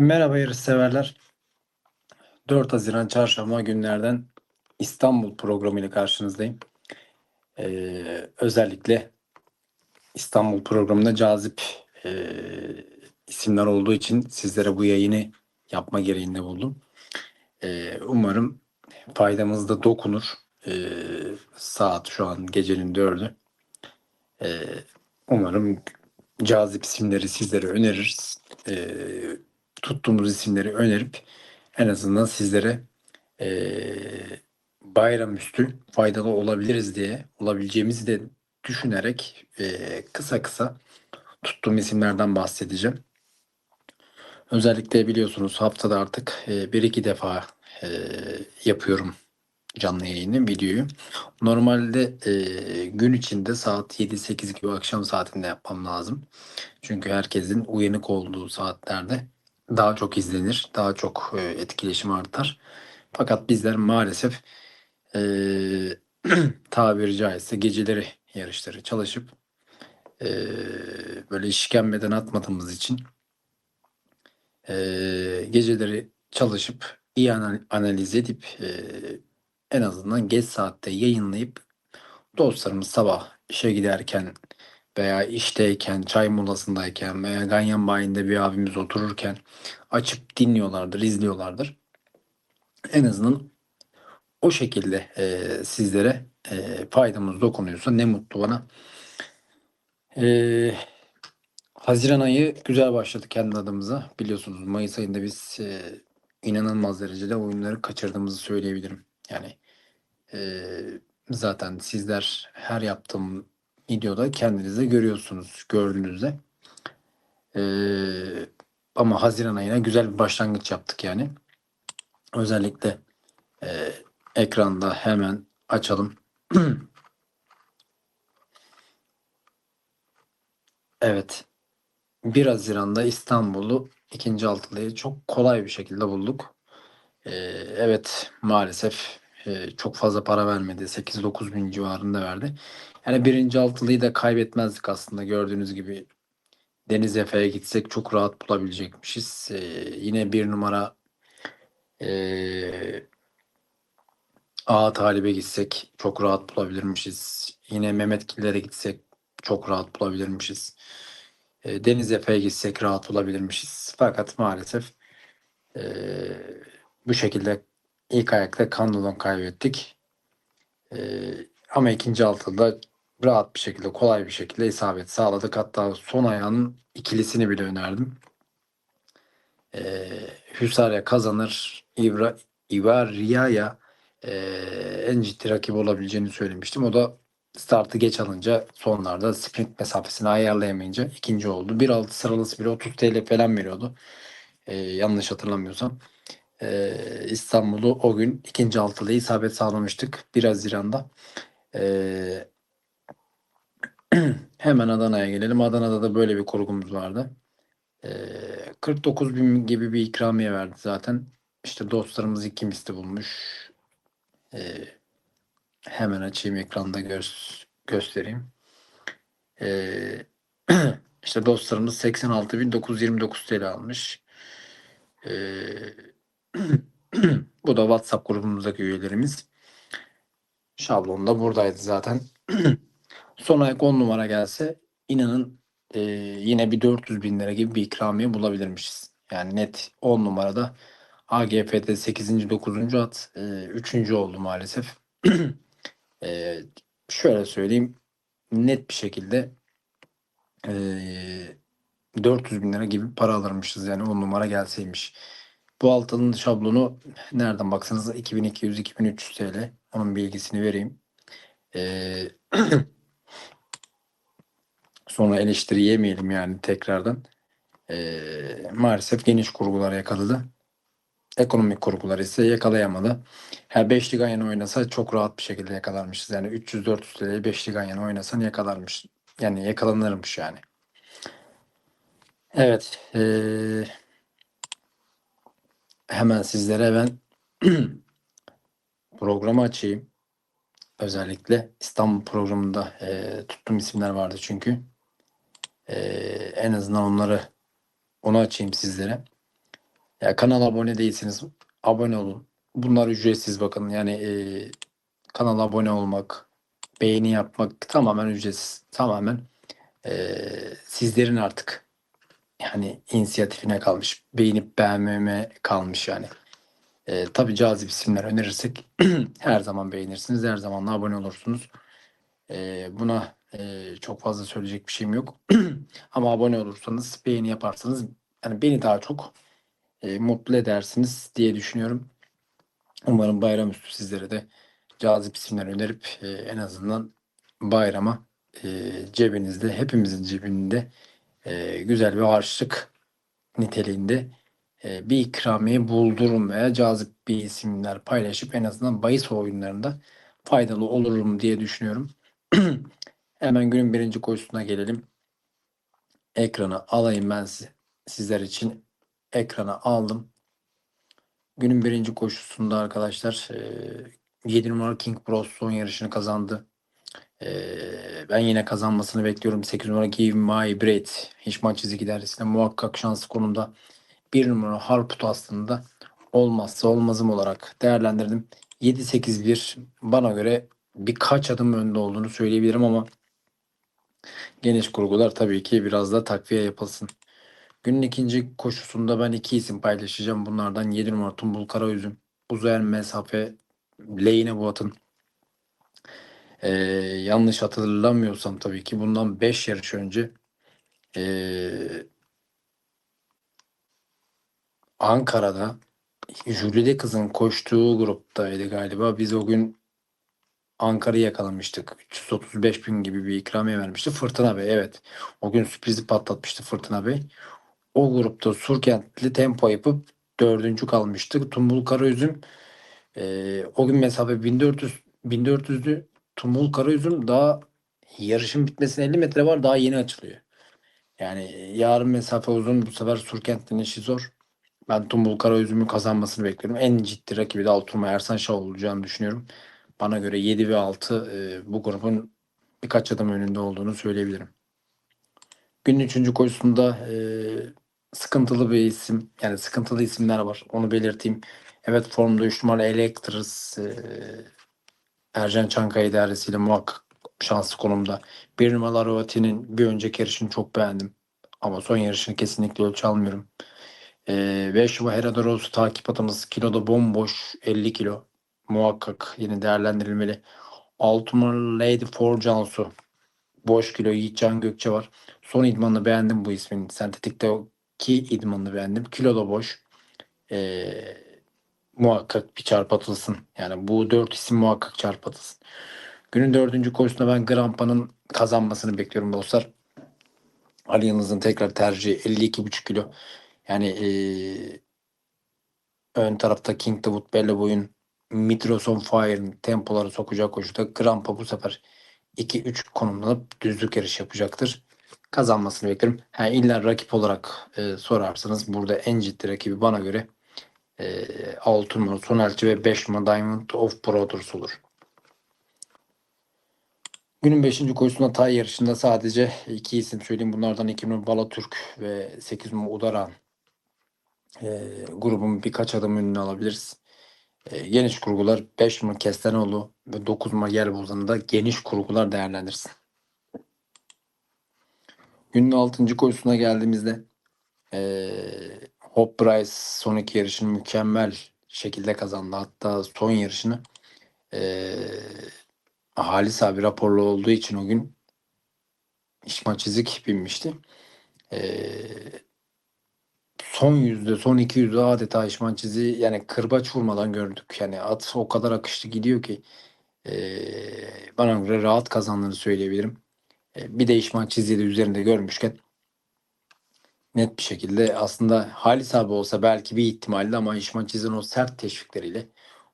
Merhaba yarışseverler. 4 Haziran Çarşamba günlerden İstanbul programı ile karşınızdayım. Ee, özellikle İstanbul programında cazip e, isimler olduğu için sizlere bu yayını yapma gereğinde buldum. Ee, umarım faydamız da dokunur. Ee, saat şu an gecenin dördü. Ee, umarım cazip isimleri sizlere öneririz. Ee, tuttuğumuz isimleri önerip en azından sizlere eee bayramüstü faydalı olabiliriz diye olabileceğimizi de düşünerek eee, kısa kısa tuttuğum isimlerden bahsedeceğim. Özellikle biliyorsunuz haftada artık eee, bir iki defa eee, yapıyorum canlı yayını, videoyu. Normalde eee, gün içinde saat 7-8 gibi akşam saatinde yapmam lazım. Çünkü herkesin uyanık olduğu saatlerde daha çok izlenir, daha çok e, etkileşim artar. Fakat bizler maalesef e, tabiri caizse geceleri yarışları çalışıp e, böyle işkembeden atmadığımız için e, geceleri çalışıp iyi anal- analiz edip e, en azından geç saatte yayınlayıp dostlarımız sabah işe giderken veya işteyken, çay molasındayken veya ganyan bayinde bir abimiz otururken açıp dinliyorlardır, izliyorlardır. En azından o şekilde e, sizlere e, faydamız dokunuyorsa ne mutlu bana. E, Haziran ayı güzel başladı kendi adımıza. Biliyorsunuz Mayıs ayında biz e, inanılmaz derecede oyunları kaçırdığımızı söyleyebilirim. Yani e, zaten sizler her yaptığım videoda kendinize görüyorsunuz gördüğünüzde. Ee, ama Haziran ayına güzel bir başlangıç yaptık yani. Özellikle e, ekranda hemen açalım. evet. 1 Haziran'da İstanbul'u ikinci altılıyı çok kolay bir şekilde bulduk. Ee, evet maalesef e, çok fazla para vermedi. 8-9 bin civarında verdi. Yani birinci altılıyı da kaybetmezdik aslında gördüğünüz gibi. Deniz Efe'ye gitsek çok rahat bulabilecekmişiz. Ee, yine bir numara ee, A Talib'e gitsek çok rahat bulabilirmişiz. Yine Mehmetgillere gitsek çok rahat bulabilirmişiz. Ee, Deniz Efe'ye gitsek rahat bulabilirmişiz. Fakat maalesef ee, bu şekilde ilk ayakta Kandolon kaybettik. Ee, ama ikinci altıda rahat bir şekilde, kolay bir şekilde isabet sağladık. Hatta son ayağının ikilisini bile önerdim. Ee, Hüsarya kazanır. İvra, İvarya'ya e, en ciddi rakip olabileceğini söylemiştim. O da startı geç alınca sonlarda sprint mesafesini ayarlayamayınca ikinci oldu. 1.6 sıralası bile 30 TL falan veriyordu. Ee, yanlış hatırlamıyorsam. Ee, İstanbul'u o gün ikinci altılı isabet sağlamıştık 1 Haziran'da. Ee, hemen Adana'ya gelelim. Adana'da da böyle bir kurgumuz vardı. Ee, 49 bin gibi bir ikramiye verdi zaten. İşte dostlarımız iki misli bulmuş. Ee, hemen açayım ekranda gö- göstereyim. Ee, işte dostlarımız 86.929 TL almış. Ee, bu da WhatsApp grubumuzdaki üyelerimiz. Şablon da buradaydı zaten. Son ayak 10 numara gelse inanın e, yine bir 400 bin lira gibi bir ikramiye bulabilirmişiz. Yani net 10 numarada AGF'de 8. 9. at e, 3. oldu maalesef. e, şöyle söyleyeyim net bir şekilde e, 400 bin lira gibi para alırmışız yani 10 numara gelseymiş. Bu altının şablonu nereden baksanız 2200-2300 TL. Onun bilgisini vereyim. Ee, sonra eleştiri yemeyelim yani tekrardan. Ee, maalesef geniş kurgular yakaladı. Ekonomik kurgular ise yakalayamadı. Her beşli ganyan oynasa çok rahat bir şekilde yakalarmışız. Yani 300-400 TL'ye beşli ganyan oynasan yakalarmış. Yani yakalanırmış yani. Evet. Ee, hemen sizlere ben programı açayım. Özellikle İstanbul programında e, tuttuğum isimler vardı çünkü. E, en azından onları onu açayım sizlere. Ya kanala abone değilseniz abone olun. Bunlar ücretsiz bakın. Yani e, kanala abone olmak, beğeni yapmak tamamen ücretsiz. Tamamen e, sizlerin artık yani inisiyatifine kalmış. Beğenip beğenmeme kalmış yani. E, tabii cazip isimler önerirsek her zaman beğenirsiniz. Her zaman da abone olursunuz. E, buna e, çok fazla söyleyecek bir şeyim yok. Ama abone olursanız, beğeni yaparsanız yani beni daha çok e, mutlu edersiniz diye düşünüyorum. Umarım bayramüstü sizlere de cazip isimler önerip e, en azından bayrama e, cebinizde, hepimizin cebinde e, güzel bir harçlık niteliğinde e, bir ikramiye buldurum veya cazip bir isimler paylaşıp en azından bahis oyunlarında faydalı olurum diye düşünüyorum. Hemen günün birinci koşusuna gelelim. Ekrana alayım ben sizler için. Ekrana aldım. Günün birinci koşusunda arkadaşlar e, 7 numaralı King Bros son yarışını kazandı. E, ben yine kazanmasını bekliyorum. 8 numara Give My Breath hiç maç çizgi dersinde muhakkak şanslı konumda. 1 numara Harput aslında olmazsa olmazım olarak değerlendirdim. 7-8-1 bana göre birkaç adım önde olduğunu söyleyebilirim ama geniş kurgular tabii ki biraz da takviye yapılsın. Günün ikinci koşusunda ben iki isim paylaşacağım. Bunlardan 7 numara Tumbul Karaüzüm. Uzayan mesafe lehine bu Ee, yanlış hatırlamıyorsam tabii ki bundan 5 yarış önce ee, Ankara'da Jülide kızın koştuğu gruptaydı galiba. Biz o gün Ankara'yı yakalamıştık. 335 bin gibi bir ikramiye vermişti. Fırtına Bey evet. O gün sürprizi patlatmıştı Fırtına Bey. O grupta Surkentli tempo yapıp dördüncü kalmıştı. Tumbul Karaüzüm e, o gün mesafe 1400 1400'lü Tumbul Karaüzüm daha yarışın bitmesine 50 metre var daha yeni açılıyor. Yani yarın mesafe uzun bu sefer Surkentli'nin işi zor. Ben Tumbul Karaüzüm'ü kazanmasını bekliyorum. En ciddi rakibi de Alturma Ersan Şah olacağını düşünüyorum. Bana göre 7 ve 6 e, bu grubun birkaç adım önünde olduğunu söyleyebilirim. Günün üçüncü koşusunda e, sıkıntılı bir isim yani sıkıntılı isimler var. Onu belirteyim. Evet formda 3 numaralı Electris e, Ercan Çankaya idaresiyle muhakkak şanslı konumda. Bir numaralı Arovati'nin bir önceki yarışını çok beğendim. Ama son yarışını kesinlikle ölçü almıyorum. 5 numara Heradoros takip atımız kiloda bomboş 50 kilo. Muhakkak yine değerlendirilmeli. 6 numaralı Lady For Cansu. Boş kilo Yiğitcan Gökçe var. Son idmanını beğendim bu ismin. Sentetikteki idmanını beğendim. Kilo da boş. Ee, muhakkak bir çarp atılsın. Yani bu dört isim muhakkak çarp atılsın. Günün dördüncü koşusunda ben Grampa'nın kazanmasını bekliyorum dostlar. Ali Yıldız'ın tekrar tercihi 52,5 kilo. Yani ee, ön tarafta King Davut Belleboy'un Mitros on Fire'ın tempoları sokacağı koşuda Grampa bu sefer 2-3 konumlanıp düzlük yarış yapacaktır. Kazanmasını beklerim. Ha, illa rakip olarak e, sorarsanız burada en ciddi rakibi bana göre e, 6 numara Sonelci ve 5 numara Diamond of Brothers olur. Günün 5. koşusunda tay yarışında sadece iki isim söyleyeyim. Bunlardan 2 numara Balatürk ve 8 numara Udaran e, grubun birkaç adım önüne alabiliriz. E, geniş kurgular 5 numara Kestanoğlu ve 9 numara Yerbozan'da geniş kurgular değerlendirsin. Günün 6. koşusuna geldiğimizde e, Hop Bryce son iki yarışını mükemmel şekilde kazandı. Hatta son yarışını e, Halis abi raporlu olduğu için o gün İşma Çizik binmişti. E, son yüzde, son iki yüzde adeta İşman Çizi yani kırbaç vurmadan gördük. Yani at o kadar akışlı gidiyor ki e, bana göre rahat kazandığını söyleyebilirim. E, bir de İşman Çizi'yi de üzerinde görmüşken net bir şekilde aslında Halis abi olsa belki bir ihtimalle ama İşman Çizi'nin o sert teşvikleriyle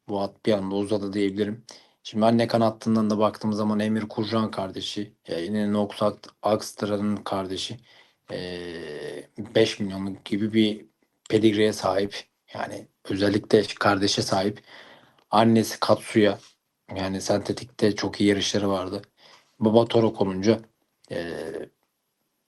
bu at bir anda uzadı diyebilirim. Şimdi anne kanattından da baktığımız zaman Emir Kurcan kardeşi, e, yine Nox Akstra'nın kardeşi e, 5 milyonluk gibi bir pedigreye sahip. Yani özellikle kardeşe sahip. Annesi Katsuya yani sentetikte çok iyi yarışları vardı. Baba Torok olunca e,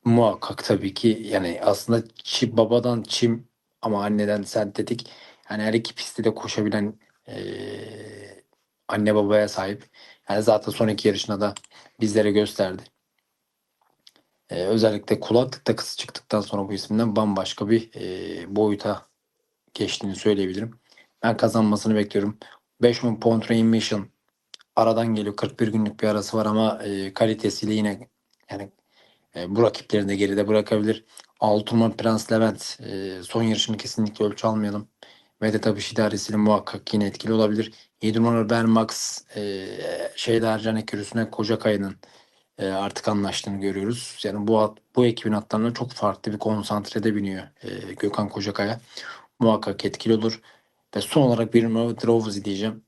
muhakkak tabii ki yani aslında çi, babadan çim ama anneden sentetik. Yani her iki pistte de koşabilen eee, anne babaya sahip. Yani zaten son iki yarışında da bizlere gösterdi. Eee, özellikle kulaklık takısı çıktıktan sonra bu isimden bambaşka bir eee, boyuta geçtiğini söyleyebilirim. Ben kazanmasını bekliyorum. 5000 pound remission aradan geliyor. 41 günlük bir arası var ama e, kalitesiyle yine yani e, bu rakiplerini de geride bırakabilir. Altınman Prens Levent e, son yarışını kesinlikle ölçü almayalım. Vedat Abış idaresiyle muhakkak yine etkili olabilir. 7 numaralı Bermax e, şeyde Ercan Ekürüsü'ne Kocakaya'nın e, artık anlaştığını görüyoruz. Yani bu at, bu ekibin atlarına çok farklı bir konsantrede biniyor e, Gökhan Kocakaya. Muhakkak etkili olur. Ve son olarak bir numaralı Drovzi diyeceğim.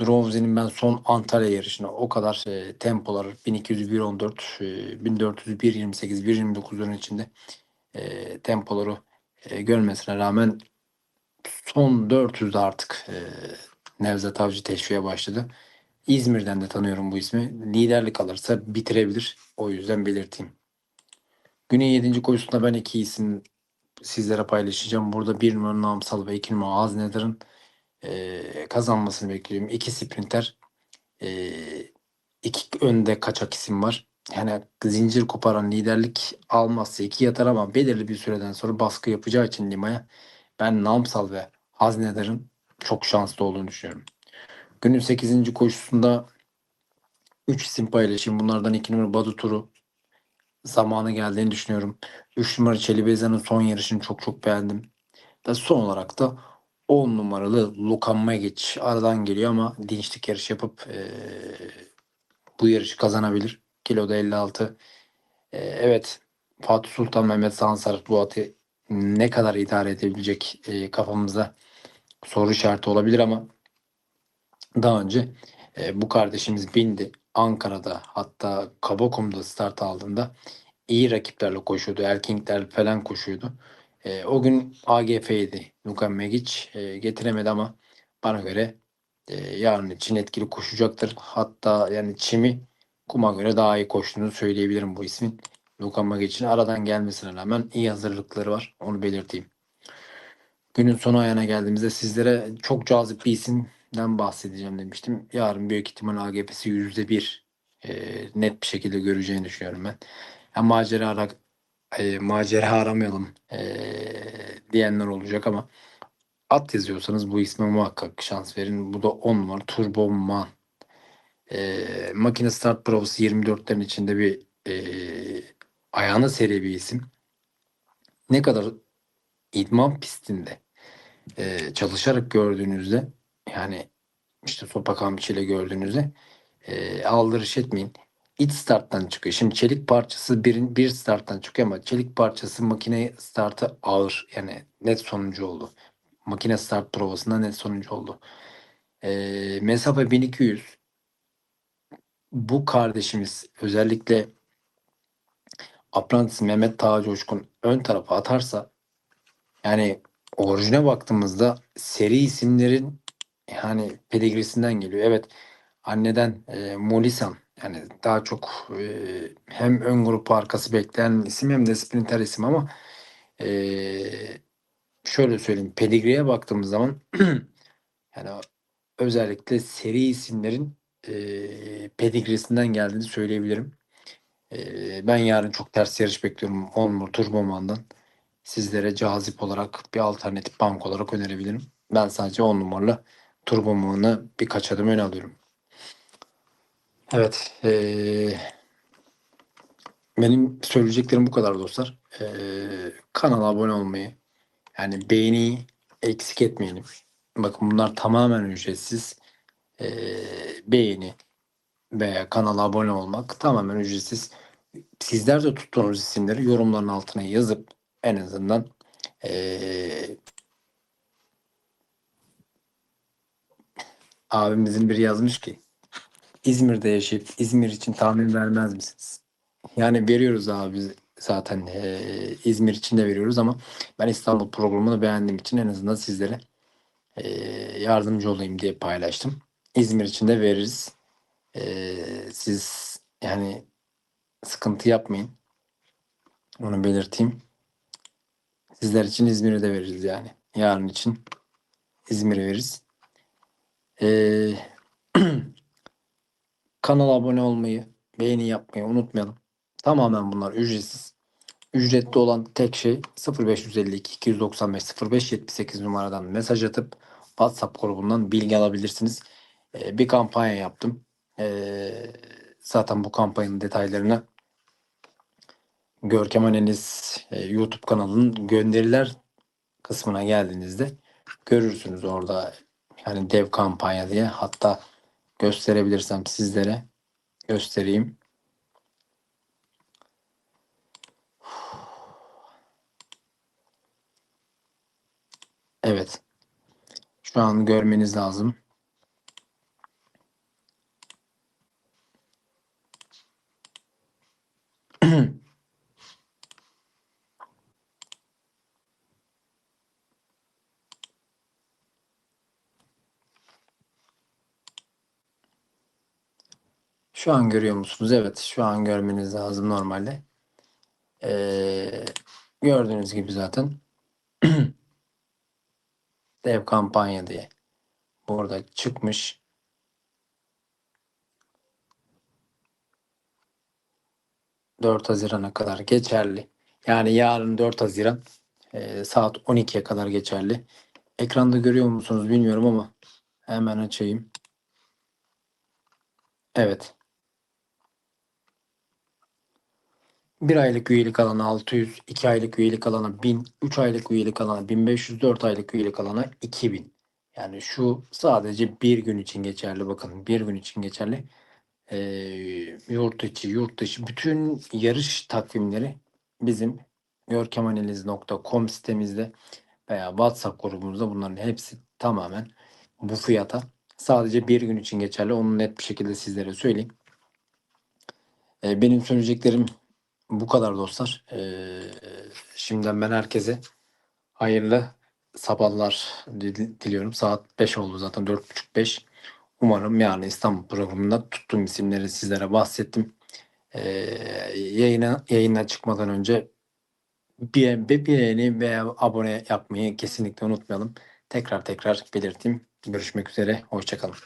Drovzi'nin ben son Antalya yarışına o kadar e, tempolar 1200 114 e, 1400 128 129'ların içinde e, tempoları e, görmesine rağmen son 400'de artık e, Nevzat Avcı teşviğe başladı. İzmir'den de tanıyorum bu ismi. Liderlik alırsa bitirebilir. O yüzden belirteyim. Günün 7. koşusunda ben iki isim sizlere paylaşacağım. Burada bir numara Namsal ve iki numara Haznedar'ın e, kazanmasını bekliyorum. İki sprinter. E, iki önde kaçak isim var. Yani zincir koparan liderlik almazsa iki yatar ama belirli bir süreden sonra baskı yapacağı için Lima'ya ben Namsal ve Haznedar'ın çok şanslı olduğunu düşünüyorum. Günün 8. koşusunda 3 isim paylaşayım. Bunlardan 2 numara Badu Turu zamanı geldiğini düşünüyorum. 3 numara Çelibeza'nın son yarışını çok çok beğendim. Ve son olarak da 10 numaralı Luka Magic aradan geliyor ama dinçlik yarış yapıp eee, bu yarışı kazanabilir. Kiloda 56. Eee, evet Fatih Sultan Mehmet Sansar bu atı ne kadar idare edebilecek eee, kafamızda soru işareti olabilir ama daha önce e, bu kardeşimiz bindi. Ankara'da hatta Kabakum'da start aldığında iyi rakiplerle koşuyordu. Erkingler falan koşuyordu. E, o gün AGF'ydi. Luka Megic e, getiremedi ama bana göre e, yarın için etkili koşacaktır. Hatta yani Çim'i kuma göre daha iyi koştuğunu söyleyebilirim bu ismin. Luka Magic'in aradan gelmesine rağmen iyi hazırlıkları var. Onu belirteyim. Günün sonu ayağına geldiğimizde sizlere çok cazip bir isimden bahsedeceğim demiştim. Yarın büyük ihtimal AGP'si %1 e, net bir şekilde göreceğini düşünüyorum ben. Ya macera e, macera aramayalım e, diyenler olacak ama at yazıyorsanız bu isme muhakkak şans verin. Bu da 10 numara Turbo Man. E, makine start provası 24'lerin içinde bir e, ayağına seri bir isim. Ne kadar idman pistinde e, çalışarak gördüğünüzde yani işte sopa kamçıyla gördüğünüzde e, aldırış etmeyin. İç starttan çıkıyor. Şimdi çelik parçası bir, bir starttan çıkıyor ama çelik parçası makine startı ağır. Yani net sonuncu oldu. Makine start provasında net sonuncu oldu. E, mesafe 1200. Bu kardeşimiz özellikle Apprentice Mehmet Taha Coşkun ön tarafa atarsa yani orijine baktığımızda seri isimlerin yani pedigrisinden geliyor. Evet anneden e, Molisan yani daha çok e, hem ön grup arkası bekleyen isim hem de sprinter isim ama e, şöyle söyleyeyim pedigriye baktığımız zaman yani özellikle seri isimlerin e, pedigrisinden geldiğini söyleyebilirim. E, ben yarın çok ters yarış bekliyorum Onmur Turboman'dan sizlere cazip olarak bir alternatif bank olarak önerebilirim. Ben sadece 10 numaralı turbo mığını birkaç adım öne alıyorum. Evet. eee, benim söyleyeceklerim bu kadar dostlar. Eee, kanala abone olmayı yani beğeni eksik etmeyelim. Bakın bunlar tamamen ücretsiz. Eee, beğeni veya kanala abone olmak tamamen ücretsiz. Sizler de tuttuğunuz isimleri yorumların altına yazıp en azından eee, abimizin biri yazmış ki İzmir'de yaşayıp İzmir için tahmin vermez misiniz? Yani veriyoruz abi biz zaten eee, İzmir için de veriyoruz ama ben İstanbul programını beğendiğim için en azından sizlere eee, yardımcı olayım diye paylaştım. İzmir için de veririz. Eee, siz yani sıkıntı yapmayın. Onu belirteyim. Sizler için İzmir'i de veririz yani. Yarın için İzmir'i veririz. Ee, kanala abone olmayı, beğeni yapmayı unutmayalım. Tamamen bunlar ücretsiz. Ücretli olan tek şey 0552 295 0578 numaradan mesaj atıp WhatsApp grubundan bilgi alabilirsiniz. Ee, bir kampanya yaptım. Ee, zaten bu kampanyanın detaylarını Görkem Aneniz e, YouTube kanalının gönderiler kısmına geldiğinizde görürsünüz orada yani dev kampanya diye hatta gösterebilirsem sizlere göstereyim. Evet. Şu an görmeniz lazım. Şu an görüyor musunuz? Evet, şu an görmeniz lazım normalde. Ee, gördüğünüz gibi zaten dev kampanya diye burada çıkmış. ...4 Haziran'a kadar geçerli. Yani yarın 4 Haziran e, saat 12'ye kadar geçerli. Ekranda görüyor musunuz bilmiyorum ama hemen açayım. Evet. Bir aylık üyelik alana 600, 2 aylık üyelik alana 1000, 3 aylık üyelik alana 1500, 4 aylık üyelik alana 2000. Yani şu sadece bir gün için geçerli. Bakın bir gün için geçerli. Ee, yurt içi, yurt dışı bütün yarış takvimleri bizim görkemanaliz.com sitemizde veya WhatsApp grubumuzda bunların hepsi tamamen bu fiyata. Sadece bir gün için geçerli. Onu net bir şekilde sizlere söyleyeyim. Ee, benim söyleyeceklerim bu kadar dostlar. Ee, şimdiden ben herkese hayırlı sabahlar dil- diliyorum. Saat 5 oldu zaten 4.30-5. Umarım yani İstanbul programında tuttuğum isimleri sizlere bahsettim. Ee, yayına, yayına çıkmadan önce bir, bir beğeni veya abone yapmayı kesinlikle unutmayalım. Tekrar tekrar belirteyim. Görüşmek üzere. Hoşçakalın.